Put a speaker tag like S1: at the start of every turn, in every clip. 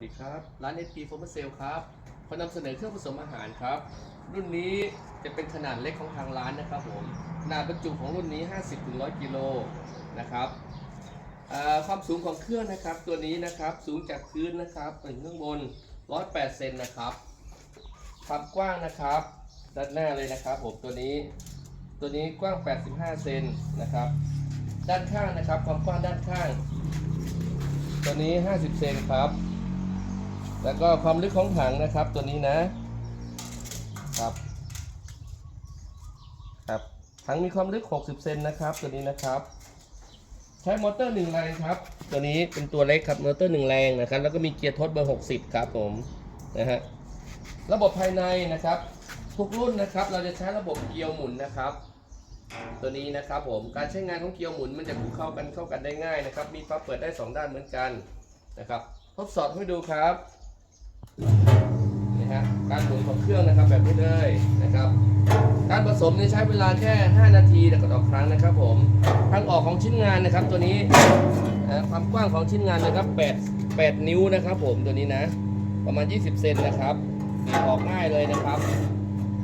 S1: สวัสดีครับ ร้าน SP f o r m a Sale ครับขอนำเสนอเครื่องผสมอาหารครับ รุ่นนี้จะเป็นขนาดเล็กของทางร้านนะครับผมขนาดบรรจุของรุ่นนี้ 50-100 กิโลนะครับความสูงของเครื่องนะครับ ตัวนี้นะครับสูงจากพื้นนะครับถึงข้างบน 108 เซนนะครับความกว้างนะครับด้านหน้าเลยนะครับผมตัวนี้ ตัวนี้กว้าง 85 เซนนะครับ ด้านข้างนะครับ ความกว้างด้านข้าง ตัวนี้ 50 เซนครับ แล้วก็ความลึกของถังนะครับตัวนี้นะครับ ครับถังมีความลึก 60 เซนนะครับ ตัวนี้นะครับ ใช้มอเตอร์1แรงครับ ตัวนี้เป็นตัวเล็กครับมอเตอร์1แรงนะครับ แล้วก็มีเกียร์ทดเบอร์ 60 ครับผมนะฮะระบบภายในนะครับ ทุกรุ่นนะครับ เราจะใช้ระบบเกียร์หมุนนะครับ ตัวนี้นะครับผมการใช้งานของเกียร์หมุนมันจะคู่เข้ากันเข้ากันได้ง่ายนะครับ มีฝาเปิดได้ 2 ด้านเหมือนกันนะครับทดสอบให้ดูครับ นะฮะการหมุนของเครื่องนะครับแบบนี้เลยนะครับ การผสมนี่ใช้เวลาแค่ 5 นาทีต่อครั้งนะครับ ผมทางออกของชิ้นงานนะครับ ตัวนี้ความกว้างของชิ้นงานนะครับ 8 8 นิ้วนะครับ ผมตัวนี้นะ ประมาณ 20 เซนนะครับ ออกง่ายเลยนะครับ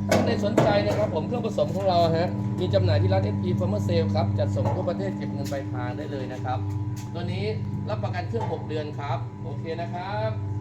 S1: ถ้าในสนใจนะครับ ผมเครื่องผสมของเราฮะมีจำหน่ายที่ร้าน SP Farmer Sale ครับจัดส่งทั่วประเทศเก็บเงินปลายทางได้เลยนะครับ ตัวนี้รับประกันเครื่อง 6 เดือนครับ โอเคนะครับ